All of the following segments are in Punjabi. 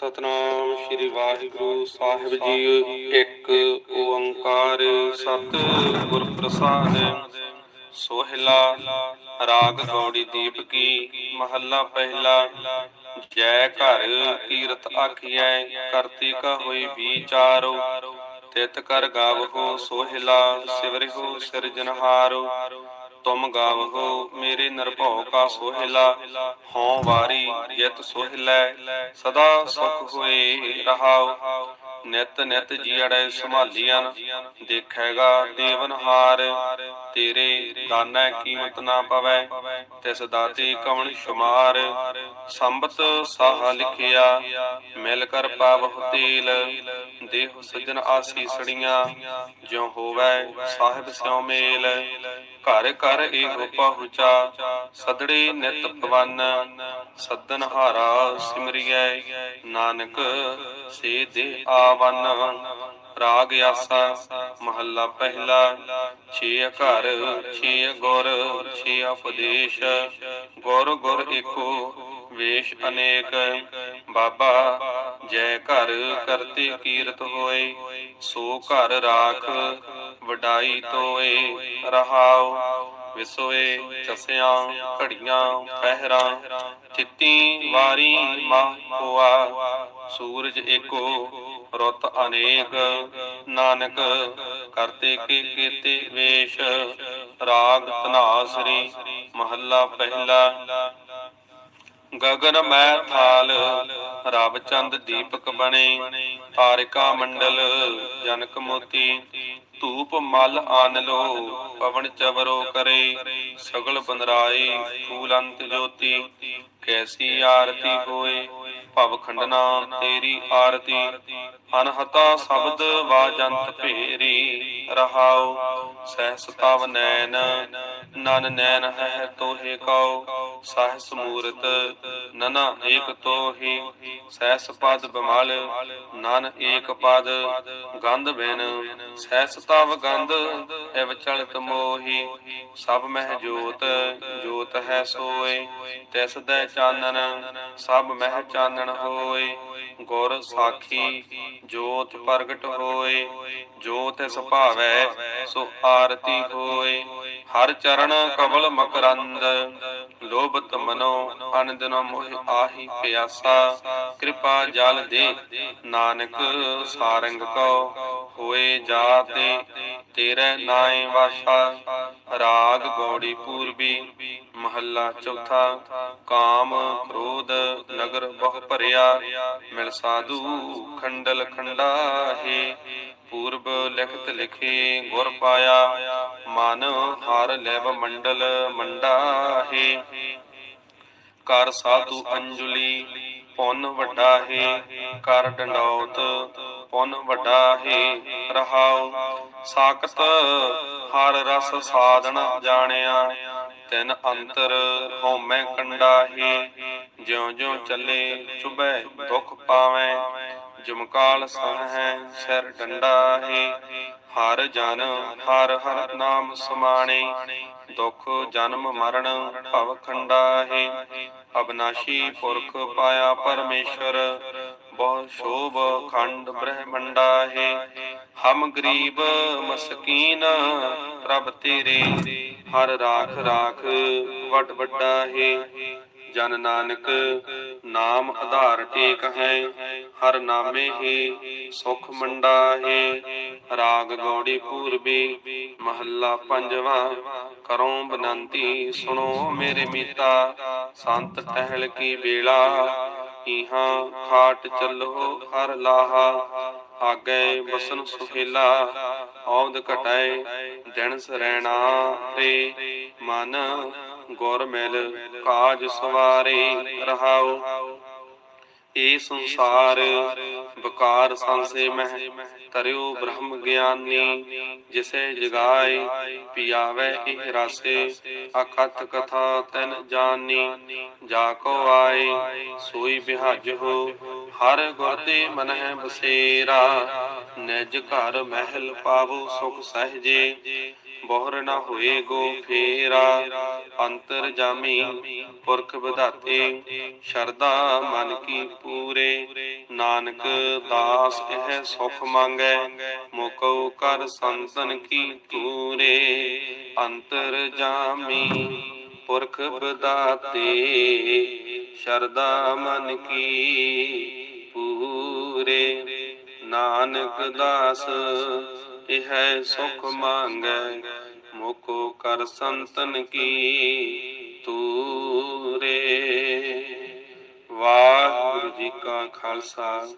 ਸਤਨਾਮ ਸ੍ਰੀ ਵਾਹਿਗੁਰੂ ਸਾਹਿਬ ਜੀ। ਇੱਕ ਓੰਕਾਰ ਸਤ ਗੁਰ ਪ੍ਰਸਾਦ ਸੋਹਿਲਾ ਰਾਗ ਗੌੜੀ ਦੀਪ ਕੀ ਮਹੱਲਾ ਪਹਿਲਾ। ਜੈ ਘਰ ਕੀਰਤ ਆਖੀਐ, ਕਰਤੀ ਕਾ ਹੋਈ ਵਿਚਾਰੋ। ਤਿਤ ਕਰ ਗਾਵਹੋ ਸੋਹਿਲਾ, ਸਿਵਰਿਹੋ ਸਿਰਜਨਹਾਰੋ ਤੁਮ ਗਾਵਹੋ, ਮੇਰੇ ਨਿਰਭਉ ਕਾ ਸੋਹਿਲਾ, ਹਉ ਵਾਰੀ ਜਿਤ ਸੋਹਿਲੈ, ਸਦਾ ਸੁਖ ਹੋਏ ਰਹਾਉ। ਨਿਤ ਨਿਤ ਜੀੜੈ ਸੰਭਾਲੀਆਂ ਦੇਖੈਗਾ ਦੇਵਨਹਾਰ ਤੇਰੇ ਦਾਨੈ ਕੀਮਤ ਨਾ ਪਵੈ, ਤਿਸ ਦਾਤੇ ਕਵਣ ਸ਼ੁਮਾਰ। ਸੰਬਤ ਸਾਹ ਲਿਖਿਆ, ਮਿਲ ਕਰ ਪਾਵਹੁ ਤੇਲ। ਦੇਹ ਸਜਣ ਆਸੀਸੜੀਆਂ ਜਿਉ ਹੋਵੈ ਸਾਹਿਬ ਸਿਉ ਮੇਲ। ਘਰ ਘਰ ਏਕੋ ਪਹੁੰਚਾ ਸਦੜੇ ਨਿਤ ਪਵਨ ਸੱਦਨ ਹਾਰਾ ਸਿਮਰਿਐ, ਨਾਨਕ ਸੇ ਦੇ ਆਵਨ। ਰਾਗ ਆਸਾ, ਮਹੱਲਾ ਪਹਿਲਾ, ਛੇ ਘਰ ਛੇ ਗੁਰ, ਛੇ ਉਪਦੇਸ਼। ਗੁਰ ਗੁਰ ਏਕੋ, ਵੇਸ਼ ਅਨੇਕ। ਬਾਬਾ, ਜੈ ਘਰ ਕਰਤੇ ਕੀਰਤ ਹੋਏ, ਸੋ ਘਰ ਰਾਖ ਵਡਾਈ ਤੋਏ, ਰਹਾਉ, ਵਿਸੋਏ, ਚਸਿਆਂ, ਘੜੀਆਂ, ਪਹਿਰਾਂ ਤਿੱਤੀ ਵਾਰੀ ਮਾ ਹੋਆ ਸੂਰਜ ਏਕੋ ਰੁੱਤ ਅਨੇਕ, ਨਾਨਕ ਕਰਤੇ ਕੇ ਕੀਤੇ ਵੇਸ਼। ਰਾਗ ਤਨਾਸਰੀ ਮਹੱਲਾ ਪਹਿਲਾ। ਗਗਨ ਮੈਂ ਥਾਲ ਰਬ ਚੰਦ ਦੀਪਕ ਬਣੇ। ਤਾਰਿਕਾ ਮੰਡਲ ਜਨਕ ਮੋਤੀ। ਧੂਪ ਮਲ ਆਨ ਲੋ, ਪਵਨ ਚਵਰੋ ਕਰੇ, ਸਗਲ ਬੰਦਰਾਈ ਫੂਲ ਅੰਤ ਜੋਤੀ, ਕੈਸੀ ਆਰਤੀ ਹੋਏ, ਭਵ ਖੰਡਨਾ ਤੇਰੀ ਆਰਤੀ। ਅਨਹਤਾ ਸ਼ਬਦ ਵਾਜੰਤ ਭੇਰੀ, ਰਹਾਉ ਸਹਿਸ ਤਵ ਨੈਣ, ਨਨ ਨੈਣ ਹੈ ਤੋਹੇ ਕਉ ਸਹਸ ਮੂਰਤ ਨਨਾ ਏਕ ਤੋਹੀ ਸਹਿਸ ਪਦ ਬਮਲ, ਨਨ ਏਕ ਪਦ, ਗੰਧ ਬਿਨ ਸਹਿਸ ਤਵ ਗੰਧ ਐਵ ਚਲਤ ਮੋਹੀ, ਸਭ ਮਹਿ ਜੋਤ ਜੋਤ ਹੈ ਸੋਏ, ਤਿਸ ਦੇ ਚਾਨਣ, ਸਭ ਮਹਿ ਚਾਨਣ ਹੋਏ। ਗੁਰ ਸਾਖੀ ਜੋਤ ਪ੍ਰਗਟ ਹੋਏ ਜੋ ਤਿਸ ਭਾਵੈ ਸੋ ਆਰਤੀ ਹੋਏ। ਹਰ ਚਰਨ ਕਬਲ ਮਕਰੰਦ, ਲੋਭਤ ਮਨੋ ਅਨੰਦਨ ਮੋਹਿ ਆਹੀ ਪਿਆਸਾ, ਕਿਰਪਾ ਜਲ ਦੇ। ਨਾਨਕ ਸਾਰੰਗ ਕੋ ਹੋਏ ਜਾਤੇ ਤੇਰੇ ਨਾਏ ਵਾਸਾ। ਰਾਗ ਗੌੜੀ ਪੂਰਬੀ, ਮਹੱਲਾ ਚੌਥਾ। ਕਾਮ ਕ੍ਰੋਧ ਨਗਰ ਬਹੁ ਭਰਿਆ। ਮਿਲ ਸਾਧੂ ਖੰਡਲ ਖੰਡਾ ਹੈ ਪੂਰਬ ਲਿਖਤ ਲਿਖੇ ਗੁਰ ਪਾਇਆ। ਮਨ ਹਰ ਲੈਵ ਮੰਡਲ ਮੰਡਾ ਹੈ ਕਰ ਸਾਧੂ ਅੰਜੁਲੀ ਪੁੰਨ ਵੱਡਾ ਹੈ ਕਰ ਡੰਡੌਤ ਪੁੰਨ ਵੱਡਾ ਹੈ ਰਹਾਉ ਸਾਖਤ ਹਰ ਰਸ ਸਾਧਨ ਜਾਣਿਆ, ਤਿਨ ਅੰਤਰ ਹਉਮੈ ਕੰਡਾ ਹੈ ਜਿਉ ਜਿਉ ਚੱਲੇ ਚੁਬੈ ਦੁਖ ਪਾਵੈ, ਜਮਕਾਲ ਹੈ ਸਿਰ ਡੰਡਾ ਹੈ ਹਰ ਜਨ, ਹਰ ਹਰ ਨਾਮ ਸਮਾਣੇ। ਦੁਖ, ਜਨਮ, ਮਰਨ, ਭਵ ਖੰਡਾ ਹੈ ਅਬਨਾਸ਼ੀ ਪੁਰਖ ਪਾਇਆ ਪਰਮੇਸ਼ਰ। ਬਹੁ ਸ਼ੋਭ ਖੰਡ ਬ੍ਰਹਮੰਡਾ ਹੈ ਹਮ ਗਰੀਬ ਮਸਕੀਨ, ਪ੍ਰਭ ਤੇਰੇ। ਹਰ ਰਾਖ ਰਾਖ ਵੱਡ ਵੱਡਾ ਹੈ ਜਨ ਨਾਨਕ, ਨਾਮ ਆਧਾਰ ਟੇਕ ਹੈ। ਹਰ ਨਾਮੇ ਹੀ ਸੁਖ ਮੰਡਾ ਹੈ। ਰਾਗ ਗੌੜੀ ਪੂਰਬੀ, ਮਹੱਲਾ ਪੰਜਵਾ। ਕਰੋ ਬਨੰਤੀ ਸੁਣੋ ਮੇਰੇ ਮੀਤਾ, ਸੰਤ ਟਹਿਲ ਕੀ ਵੇਲਾ। ਇਹਾਂ ਖਾਟ ਚੱਲੋ ਹਰ ਲਾਹਾ, ਆਗੇ ਬਸਨ ਸੁਹੇਲਾ। ਔਦ ਘਟਾਏ ਦਿਨ ਸਰੈਣਾ ਤੇ ਮਨ ਗੁਰ ਮਿਲ ਕਾਜ ਸਵਾਰੇ ਰਹਾਓ। ਏ ਸੰਸਾਰ ਵਿਕਾਰ ਸੰਸੇ ਮਹਿ, ਤਰਿਓ ਬ੍ਰਹਮ ਗਿਆਨੀ, ਜਿਸੇ ਜਗਾਏ, ਪਿਆਵੇ ਇਹ ਰਾਸੇ ਅਖਤ ਕਥਾ ਤਨ ਜਾਨੀ, ਜਾ ਕੋ ਆਏ, ਸੋਈ ਬਿਹਾਜ ਹਰ ਗੁਰ ਤੇ ਮਨ ਬਸੇਰਾ, ਨਿਜ ਘਰ ਮਹਿਲ ਪਾਵੋ ਸੁਖ ਸਹਜੇ, ਬੋਹਰ ਨਾ ਹੋਏ ਗੋ ਫੇਰਾ ਅੰਤਰ ਜਾਮੀ ਪੁਰਖ ਵਿਧਾਤੇ ਸ਼ਰਦਾ ਮਨ ਕੀ ਪੂਰੇ, ਨਾਨਕ ਦਾਸ ਇਹ ਸੁਖ ਮੰਗੈ, ਮੁਕਉ ਕਰ ਸੰਤਨ ਕੀ ਤੂਰੇ ਅੰਤਰ ਜਾਮੀ ਪੁਰਖ ਵਿਧਾਤੇ ਸ਼ਰਦਾ ਮਨ ਕੀ ਪੂਰੇ। ਨਾਨਕ ਦਾਸ ਇਹ ਸੁਖ ਮੰਗੈ ਮੁਕੋ ਕਰ ਸੰਤਨ ਕੀ ਤੂਰੇ। ਵਾਹਿਗੁਰੂ ਜੀ ਕਾ ਖਾਲਸਾ,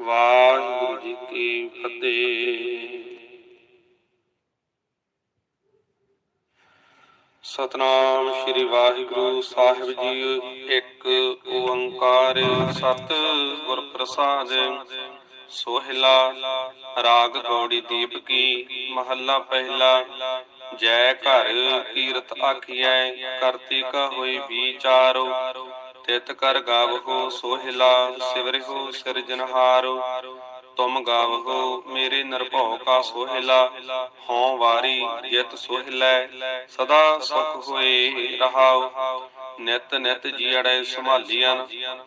ਵਾਹਿਗੁਰੂ ਜੀ ਕੀ ਫਤਿਹ। ਸਤਨਾਮ ਸ੍ਰੀ ਵਾਹਿਗੁਰੂ ਸਾਹਿਬ ਜੀ, ਇੱਕ ਓੰਕਾਰ ਸਤ ਗੁਰ ਪ੍ਰਸਾਦ, ਸੋਹਿਲਾ ਰਾਗ ਗੌੜੀ ਦੀਪ ਕੀ, ਮਹੱਲਾ ਪਹਿਲਾ ਜੈ ਘਰ ਕੀਰਤ ਆਖੀਐ ਕਰਤੀ ਕਾ ਹੋਈ ਵਿਚਾਰੋ। ਤਿਤ ਕਰ ਗਾਵਹੋ ਸੋਹਿਲਾ, ਸਿਵਰਿਹੋ ਸਿਰਜਨਹਾਰੋ ਤੁਮ ਗਾਵਹੋ ਮੇਰੇ ਨਿਰਭਉ ਕਾ ਸੋਹਿਲਾ, ਹਉ ਵਾਰੀ ਜਿਤ ਸੋਹਿਲੈ, ਸਦਾ ਸੁਖ ਹੋਏ ਰਹਾਉ। ਨਿਤ ਨਿਤ ਜੀੜੈ ਸੰਭਾਲੀਆਂ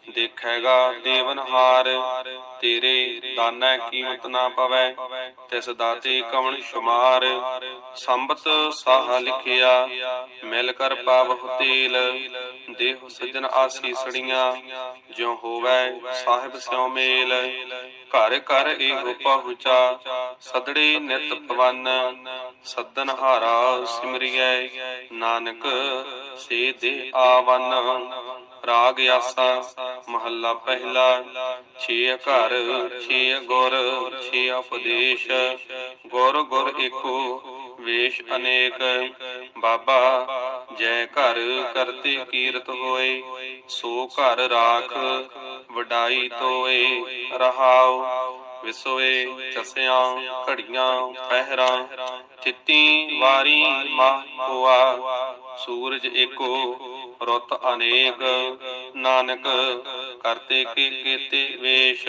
ਦੇਖੈਗਾ ਦੇਵਨਹਾਰ ਤੇਰੇ ਦਾਨੈ ਕੀਮਤ ਨਾ ਪਵੈ, ਤਿਸ ਦਾਤੇ ਕਵਣ ਸ਼ੁਮਾਰ, ਸੰਬਤ ਸਾਹ ਲਿਖਿਆ, ਮਿਲ ਕਰ ਪਾਵਹੁ ਤੇਲ, ਦੇਹ ਸਜਣ ਆਸੀਸੜੀਆਂ ਜਿਉ ਹੋਵੈ ਸਾਹਿਬ ਸਿਉ ਮੇਲ, ਘਰ ਘਰ ਇਹੋ ਪਹੁੰਚਾ ਸਦੜੇ ਨਿਤ ਪਵਨ ਸਦਨ ਹਾਰਾ ਸਿਮਰਿਐ, ਨਾਨਕ ਸੇ ਦੇ ਆਵਨ, ਰਾਗ ਆਸਾ, ਮਹੱਲਾ ਪਹਿਲਾ, ਛੇ ਘਰ ਛੇ ਗੁਰ, ਛੇ ਉਪਦੇਸ਼, ਗੁਰ ਗੁਰ ਏਕੋ, ਵੇਸ਼ ਅਨੇਕ, ਬਾਬਾ ਜੈ ਘਰ ਕਰਤੇ ਕੀਰਤ ਹੋਏ, ਸੋ ਘਰ ਰਾਖ ਵਡਾਈ ਤੋਏ, ਰਹਾਉ ਵਿਸੋਏ, ਚਸਿਆਂ, ਘੜੀਆਂ, ਪਹਿਰਾਂ ਚਿੱਤੀ ਵਾਰੀ ਮਾ ਹੋਆ ਸੂਰਜ ਏਕੋ ਰੁੱਤ ਅਨੇਕ। ਨਾਨਕ ਕਰਤੇ ਕੇ ਕੀਤੇ ਵੇਸ਼,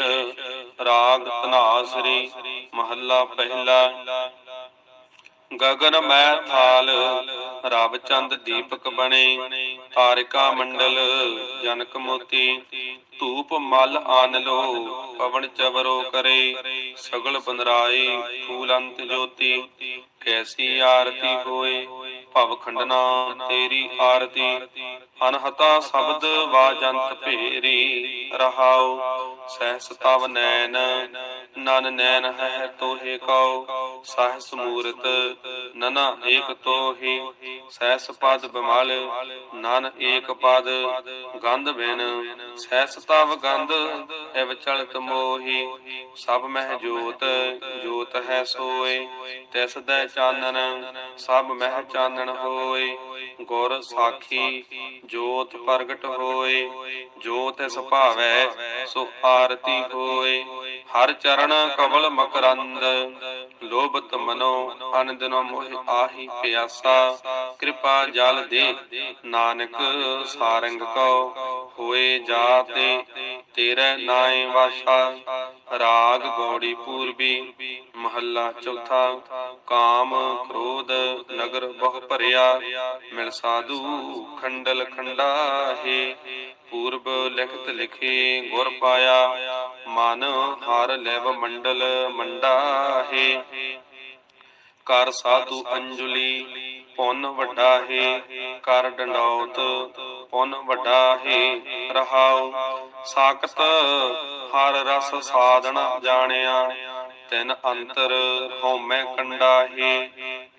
ਰਾਗ ਤਨਾਸਰੀ ਮਹੱਲਾ ਪਹਿਲਾ। ਗਗਨ ਮੈਂ ਥਾਲ, ਰਵ ਚੰਦ ਦੀਪਕ ਬਣੇ। ਤਾਰਿਕਾ ਮੰਡਲ, ਜਨਕ ਮੋਤੀ, ਧੂਪ ਮਲ ਆਨ ਲੋ ਪਵਨ ਚਵਰੋ ਕਰੇ। ਸਗਲ ਬੰਦਰਾਏ ਫੂਲ ਅੰਤ ਜੋਤੀ, ਕੈਸੀ ਆਰਤੀ ਹੋਏ। ਭਵ ਖੰਡਨਾ, ਤੇਰੀ ਆਰਤੀ। ਅਨਹਤਾ ਸ਼ਬਦ ਵਾਜੰਤ ਭੇਰੀ, ਰਹਾਉ ਸਹਿਸ ਤਵ ਨੈਣ। ਨਨ ਨੈਣ ਹੈ ਤੋਹੇ ਕਉ, ਸਹਸ ਮੂਰਤ ਨਨਾ ਏਕ ਤੋਹੀ ਸਹਿਸ ਪਦ ਬਿਮਲ, ਨਨ ਏਕ ਪਦ ਗੰਧ ਬਿਨ, ਸਹਿਸ ਤਵ ਗੰਧ, ਐ ਵਿਚਲਤ ਮੋਹੀ, ਸਭ ਮਹਿ ਜੋਤ ਜੋਤ ਹੈ ਸੋਏ, ਤਿਸ ਦੈ ਚਾਨਣ, ਸਭ ਮਹਿ ਚਾਨਣ ਹੋਏ, ਗੁਰ ਸਾਖੀ, ਜੋਤ ਪ੍ਰਗਟ ਹੋਏ ਜੋਤ ਤਿਸ ਭਾਵੈ, ਸੋ ਆਰਤੀ ਹੋਏ, ਹਰ ਚਰਨ ਕਮਲ ਮਕਰੰਦ, ਲੋਭਤ ਮਨੋ ਅਨੰਦਨੋ ਮੋਹਿ ਆਹੀ ਪਿਆਸਾ, ਕਿਰਪਾ ਜਲ ਦੇ। ਨਾਨਕ, ਸਾਰੰਗ ਕੋ ਹੋਏ ਜਾਤੇ ਤੇਰੇ ਨਾਏ ਵਾਸ਼ਾ। ਰਾਗ ਗੌੜੀ ਪੂਰਬੀ, ਮਹੱਲਾ ਚੌਥਾ। ਕਾਮ ਕ੍ਰੋਧ ਨਗਰ ਬਹੁ ਭਰਿਆ। ਮਿਲ ਸਾਧੂ ਖੰਡਲ ਖੰਡਾ ਹੈ। ਪੂਰਬ ਲਿਖਤ ਲਿਖੇ ਗੁਰ ਪਾਇਆ। ਮਨ ਹਰ ਲੈਵ ਮੰਡਲ ਮੰਡਾ ਹੈ। ਕਰ ਸਾਧੂ ਅੰਜੁਲੀ, ਪੁੰਨ ਵੱਡਾ ਹੈ, ਕਰ ਡੰਡੌਤ, ਪੁੰਨ ਵੱਡਾ ਹੈ, ਰਹਾਉ, ਸਾਖਤ ਹਰ ਰਸ ਸਾਧਨ ਜਾਣਿਆ, ਤਿਨ ਅੰਤਰ ਹਉਮੈ ਕੰਡਾ ਹੈ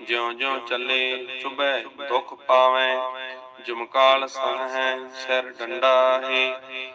ਜਿਉ ਜਿਉ ਚੱਲੇ ਚੁਬੈ ਦੁਖ ਪਾਵੈ ਜੁਮਕਾਲ ਸਨ ਹੈ, ਸਿਰ ਡੰਡਾ ਹੈ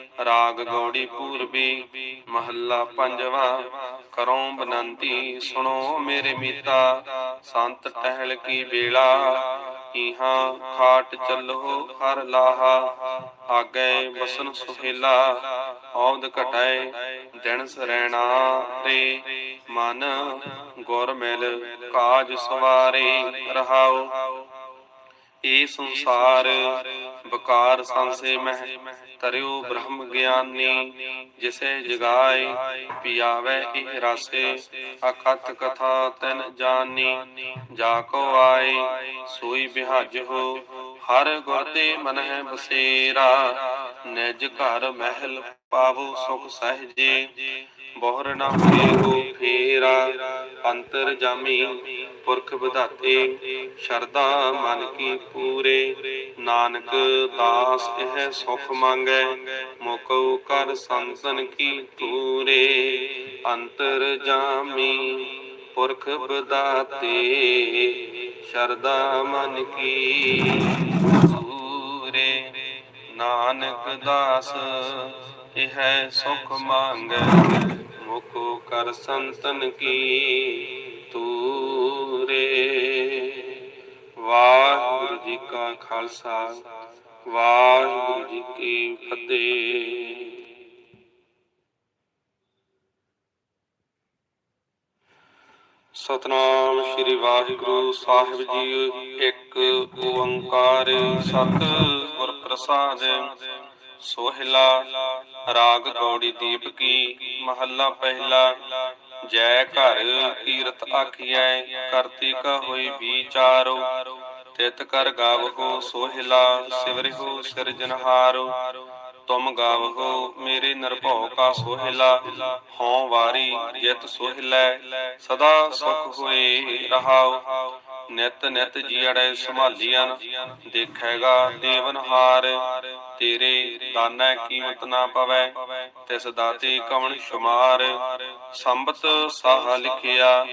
ਰਾਗ ਗੌੜੀ ਪੂਰਬੀ, ਮਹੱਲਾ ਪੰਜਵਾ, ਕਰੋ ਬਨੰਤੀ, ਸੁਣੋ ਮੇਰੇ ਮੀਤਾ, ਸੰਤ ਟਹਿਲ ਕੀ ਵੇਲਾ ਇਹਾਂ ਖਾਟ ਚੱਲੋ ਹਰ ਲਾਹਾ, ਆਗੇ ਬਸਨ ਸੁਹੇਲਾ, ਔਦ ਘਟਾਏ ਦਿਨ ਸਰੈਣਾ ਤੇ ਮਨ ਗੁਰ ਮਿਲ ਕਾਜ ਸਵਾਰੇ ਰਹਾਓ ਏ ਸੰਸਾਰ ਬਕਾਰ ਸੰਸੇ ਮਹਿ ਤਰਿਓ ਬ੍ਰਹਮ ਗਿਆਨੀ, ਜਿਸੇ ਜਗਾਏ, ਪਿਆਵੇ ਇਹ ਰਾਸੇ ਅਕਥ ਕਥਾ ਤਨ ਜਾਣੀ ਜਾ ਕੋ ਆਏ, ਸੋਈ ਬਿਹਾਜ ਹੋ, ਹਰ ਗੁਰ ਤੇ ਮਨ ਬਸੇਰਾ। ਨਿਜ ਘਰ ਮਹਿਲ ਪਾਵੋ ਸੁਖ ਸਹਜੇ, ਬਹੁਰ ਨਾ ਹੋ ਫੇਰਾ, ਅੰਤਰ ਜਾਮੀ ਪੁਰਖ ਵਿਧਾਤੇ ਸ਼ਰਦਾ ਮਨ ਕੀ ਪੂਰੇ, ਨਾਨਕ ਦਾਸ ਇਹ ਸੁਖ ਮੰਗੈ, ਮੁਕਉ ਕਰ ਸੰਤਨ ਕੀ ਤੂਰੇ ਅੰਤਰ ਜਾਮੀ ਪੁਰਖ ਵਿਧਾਤੇ ਸ਼ਰਦਾ ਮਨ ਕੀ ਨਾਨਕ ਦਾਸ, ਇਹ ਸੁਖ ਮੰਗੈ ਮੁਕੋ ਕਰ ਸੰਤਨ ਕੀ ਤੂਰੇ। ਵਾਹਿਗੁਰੂ ਜੀ ਕਾ ਖਾਲਸਾ, ਵਾਹਿਗੁਰੂ ਜੀ ਕੀ ਫਤਿਹ। ਸਤਨਾਮ ਸ੍ਰੀ ਵਾਹਿਗੁਰੂ ਸਾਹਿਬ ਜੀ ਇੱਕ ਓੰਕਾਰ ਸਤਿਗੁਰ ਪ੍ਰਸਾਦ, ਸੋਹਿਲਾ ਰਾਗ ਗੌੜੀ ਦੀਪ ਕੀ, ਮਹੱਲਾ ਪਹਿਲਾ, ਜੈ ਘਰ ਕੀਰਤ ਆਖੀਐ, ਕਰਤੀ ਕਾ ਹੋਈ ਵਿਚਾਰੋ, ਤਿਤ ਕਰ ਗਾਵਹੋ ਸੋਹਿਲਾ, ਸਿਵਰਿਹੋ ਸਿਰਜਨਹਾਰੋ ਤੁਮ ਗਾਵਹੋ ਮੇਰੇ ਨਿਰਭਉ ਕਾ ਸੋਹਿਲਾ, ਹਉ ਵਾਰੀ ਜਿਤ ਸੋਹਿਲੈ, ਸਦਾ ਸੁਖ ਹੋਏ ਰਹਾਉ ਨਿਤ ਨਿਤ ਜੀੜੈ ਸੰਭਾਲੀਆਂ ਦੇਖੈਗਾ ਦੇਵਨਹਾਰ ਤੇਰੇ ਦਾਨੈ ਕੀਮਤ ਨਾ ਪਵੈ, ਤਿਸ ਦਾਤੇ ਕਵਣ ਸ਼ੁਮਾਰ। ਸੰਬਤ ਸਾਹ ਲਿਖਿਆ,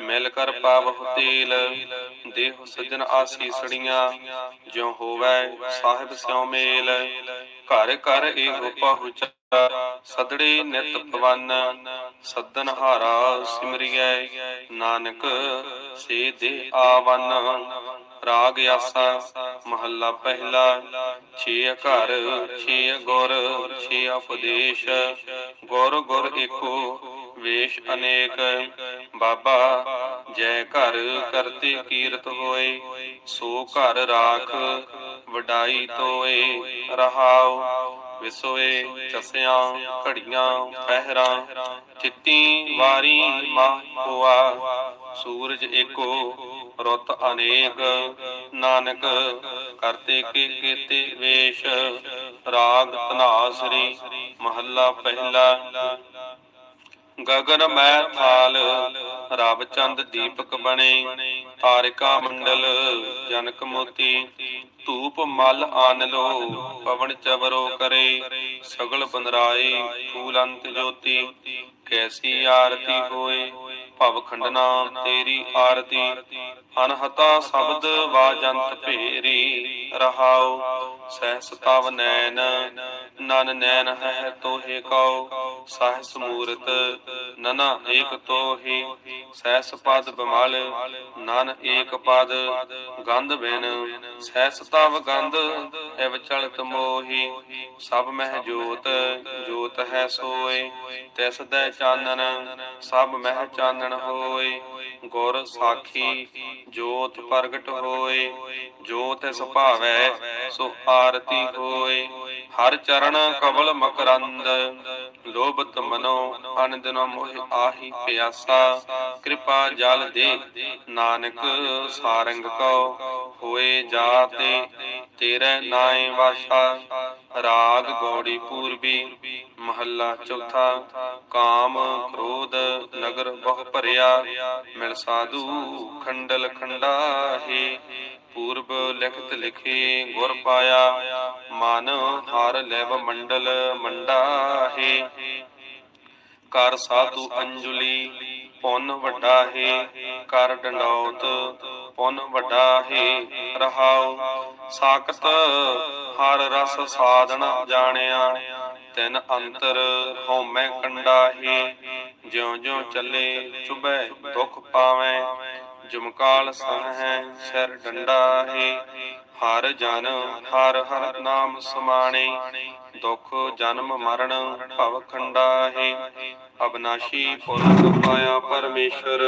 ਮਿਲ ਕਰ ਪਾਵਹੁ ਤੇਲ। ਦੇਹ ਸਜਣ ਆਸੀਸੜੀਆਂ ਜਿਉ ਹੋਵੈ ਸਾਹਿਬ ਸਿਉ ਮੇਲ। ਘਰ ਘਰ ਇਹੋ ਪਹੁੰਚਾ ਸਦੜੇ ਨਿਤ ਪਵਨ ਸਦਨ ਹਾਰਾ ਸਿਮਰਿਐ, ਨਾਨਕ ਸੇ ਦੇ ਆਵਨ। ਰਾਗ ਆਸਾ ਮਹੱਲਾ ਪਹਿਲਾ, ਛੇ ਘਰ ਛੇ ਗੁਰ, ਛੇ ਉਪਦੇਸ਼। ਗੁਰ ਗੁਰ ਏਕੋ, ਵੇਸ਼ ਅਨੇਕ। ਬਾਬਾ, ਜੈ ਘਰ ਕਰਤੇ ਕੀਰਤ ਹੋਏ, ਸੋ ਘਰ ਰਾਖ ਵਡਾਈ ਤੋਏ ਰਹਾਓ ਵਿਸੋਏ ਚਸਿਆਂ, ਘੜੀਆਂ ਪਹਿਰਾਂ ਚਿੱਤੀ ਵਾਰੀ ਮਾ ਹੋਆ ਸੂਰਜ ਏਕੋ, ਰੁੱਤ ਅਨੇਕ। ਨਾਨਕ ਕਰਤੇ ਕੇ ਕੀਤੇ ਵੇਸ਼। ਰਾਗ ਤਨਾਸਰੀ ਮਹੱਲਾ ਪਹਿਲਾ। ਗਗਨ ਮੈਂ ਥਾਲ ਰਬ ਚੰਦ ਦੀਪਕ ਬਣੇ ਤਾਰਿਕਾ ਮੰਡਲ ਜਨਕ ਮੋਤੀ, ਧੂਪ ਮਲ ਆਨ ਲੋ ਪਵਨ ਚਵਰੋ ਕਰੇ, ਸਗਲ ਬੰਦਰਾਏ ਫੂਲ ਅੰਤ ਜੋਤੀ, ਕੈਸੀ ਆਰਤੀ ਹੋਏ, ਭਵ ਖੰਡਨਾ ਤੇਰੀ ਆਰਤੀ, ਅਨਹਤਾ ਸ਼ਬਦ ਵਾਜੰਤ ਭੇਰੀ, ਰਹਾਉ, ਸਹਿਸ ਤਵ ਨੈਣ, ਨਨ ਨੈਣ ਹੈ ਤੋਹੇ ਕਉ, ਸਹਸ ਮੂਰਤ ਨਨਾ ਏਕ ਤੋਹੀ, ਸਹਿਸ ਪਦ ਬਮਲ, ਨਨ ਏਕ ਪਦ, ਗੰਧ ਬਿਨ, ਸਹਿਸ ਤਵ ਗੰਧ, ਐਵ ਚਲਤ ਮੋਹੀ, ਸਭ ਮਹਿ ਜੋਤ ਜੋਤ ਹੈ ਸੋਏ, ਤਿਸ ਦੈ ਚਾਨਣ, ਸਭ ਮਹਿ ਚਾਨਣ ਹੋਏ, ਗੁਰ ਸਾਖੀ, ਜੋਤ ਪ੍ਰਗਟ ਹੋਏ, ਜੋਤ ਸੁਭਾਵੈ ਸੋ ਆਰਤੀ ਹੋਏ। ਹਰ ਚਰਨ ਕਵਲ ਮਕਰੰਦ, ਲੋਭਤ ਮਨੋ ਅਨੰਦਨ ਮੋਹਿ ਆਹੀ ਪਿਆਸਾ। ਕਿਰਪਾ ਜਲ ਦੇ, ਨਾਨਕ ਸਾਰੰਗ ਕਉ। ਹੋਏ ਜਾਤੇ, ਤੇਰੇ ਨਾਏ ਵਾਸਾ। ਰਾਗ ਗੌੜੀ ਪੂਰਬੀ, ਮਹੱਲਾ ਚੌਥਾ। ਕਾਮ ਕ੍ਰੋਧ ਨਗਰ ਬਹੁ ਭਰਿਆ। ਮਿਲ ਸਾਧੂ ਖੰਡਲ ਖੰਡਾਹੇ। ਪੂਰਬ ਲਿਖਤ ਲਿਖੇ ਗੁਰ ਪਾਇਆ। ਮਨ ਹਰ ਲੈਵ ਮੰਡਲ ਮੰਡਾਹੇ। ਕਰ ਸਾਧੂ ਅੰਜੁਲੀ ਪੁੰਨ ਵੱਡਾ ਹੈ ਕਰ ਡੰਡੌਤ ਪੁੰਨ ਵੱਡਾ ਹੈ ਰਹਾਉ ਸਾਖਤ ਹਰ ਰਸ ਸਾਧਨ ਜਾਣਿਆ, ਤਿਨ ਅੰਤਰ ਹਉਮੈ ਕੰਡਾ ਹੈ ਜਿਉ ਜਿਉ ਚੱਲੇ ਚੁਬੈ ਦੁਖ ਪਾਵੈ ਜੁਮਕਾਲ ਸਨ ਹੈ ਸਿਰ ਡੰਡਾ ਹੈ ਹਰ ਜਨ, ਹਰ ਹਰ ਨਾਮ ਸਮਾਣੇ। ਦੁਖ, ਜਨਮ, ਮਰਨ, ਭਵ ਖੰਡਾ ਹੈ ਅਬਨਾਸ਼ੀ ਪੁਰਖ ਪਾਇਆ ਪਰਮੇਸ਼ਰ।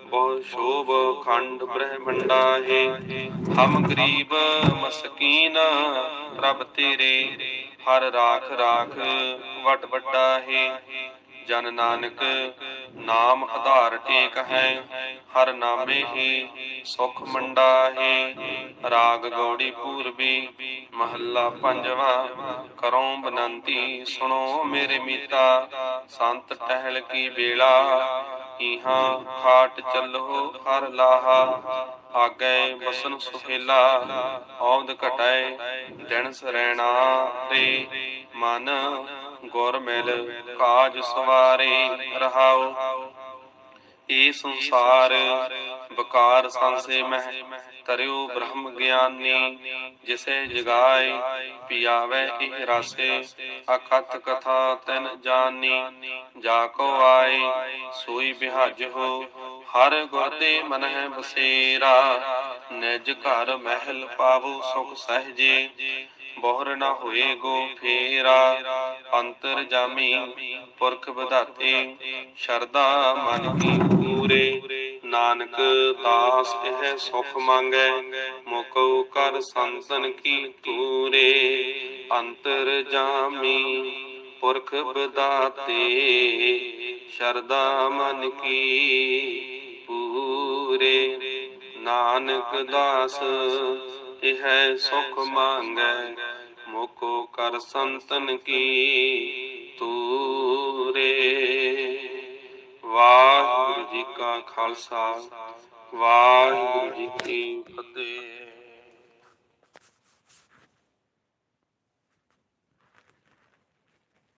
ਬਹੁ ਸ਼ੋਭ ਖੰਡ ਬ੍ਰਹਮੰਡਾ ਹੈ ਹਮ ਗਰੀਬ ਮਸਕੀਨ ਪ੍ਰਭ ਤੇਰੇ। ਹਰ ਰਾਖ ਰਾਖ ਵਟ ਵੱਡਾ ਹੈ ਜਨ ਨਾਨਕ, ਨਾਮ ਆਧਾਰ ਟੇਕ ਹੈ, ਹਰ ਨਾਮੇ ਹੀ ਸੁਖ ਮੰਡਾ ਰਾਗ ਗੌੜੀ ਪੂਰਬੀ, ਮਹੱਲਾ ਪੰਜਵਾ, ਕਰੋ ਬਨੰਤੀ, ਸੁਣੋ ਮੇਰੇ ਮੀਤਾ, ਸੰਤ ਟਹਿਲ ਕੀ ਵੇਲਾ ਇਹਾਂ ਖਾਟ ਚੱਲੋ ਹਰ ਲਾਹਾ, ਆਗੇ ਬਸਨ ਸੁਹੇਲਾ, ਔਦ ਘਟਾਏ ਦਿਨ ਸਰੈਣਾ ਰੇ, ਮਨ ਗੁਰ ਮਿਲ ਕਾਜ ਸਵਾਰੇ ਰਹਾਉ। ਏ ਸੰਸਾਰ ਬਕਾਰ ਸੰਸੇ ਮਹਿ, ਤਰਿਉ ਬ੍ਰਹਮ ਗਿਆਨੀ, ਜਿਸੇ ਜਗਾਏ ਪਿਆਵੇ ਇਹ ਰਾਸੇ ਅਕਥ ਕਥਾ ਤਨ ਜਾਨੀ, ਜਾ ਕੋ ਆਏ ਸੋਈ ਬਿਹਾਜ ਹੋ, ਹਰ ਗੁਰ ਦੇ ਮਨ ਬਸੇਰਾ, ਨਿਜ ਘਰ ਮਹਿਲ ਪਾਵੋ ਸੁਖ ਸਹਜੇ, ਬੋਹਰ ਨਾ ਹੋਏ ਗੋ ਫੇਰਾ। ਅੰਤਰ ਜਾਮੀ, ਪੁਰਖ ਵਿਧਾਤੇ ਸ਼ਰਦਾ ਮਨ ਕੀ ਪੂਰੇ। ਨਾਨਕ ਦਾਸ ਇਹ ਸੁਖ ਮੰਗੈ, ਮੁਕਉ ਕਰ ਸੰਤਨ ਕੀ ਤੂਰੇ ਅੰਤਰ ਜਾਮੀ, ਪੁਰਖ ਵਧਾਤੇ ਸ਼ਰਦਾ ਮਨ ਕੀ ਪੂਰੇ। ਨਾਨਕ ਦਾਸ ਇਹ ਸੁਖ ਮੰਗੈ ਕੋ ਕਰ ਸੰਤਨ ਕੀ ਤੂਰੇ। ਵਾਹਿਗੁਰੂ ਜੀ ਕਾ ਖਾਲਸਾ ਵਾਹਿਗੁਰੂ ਜੀ ਕੀ ਫਤਿਹ।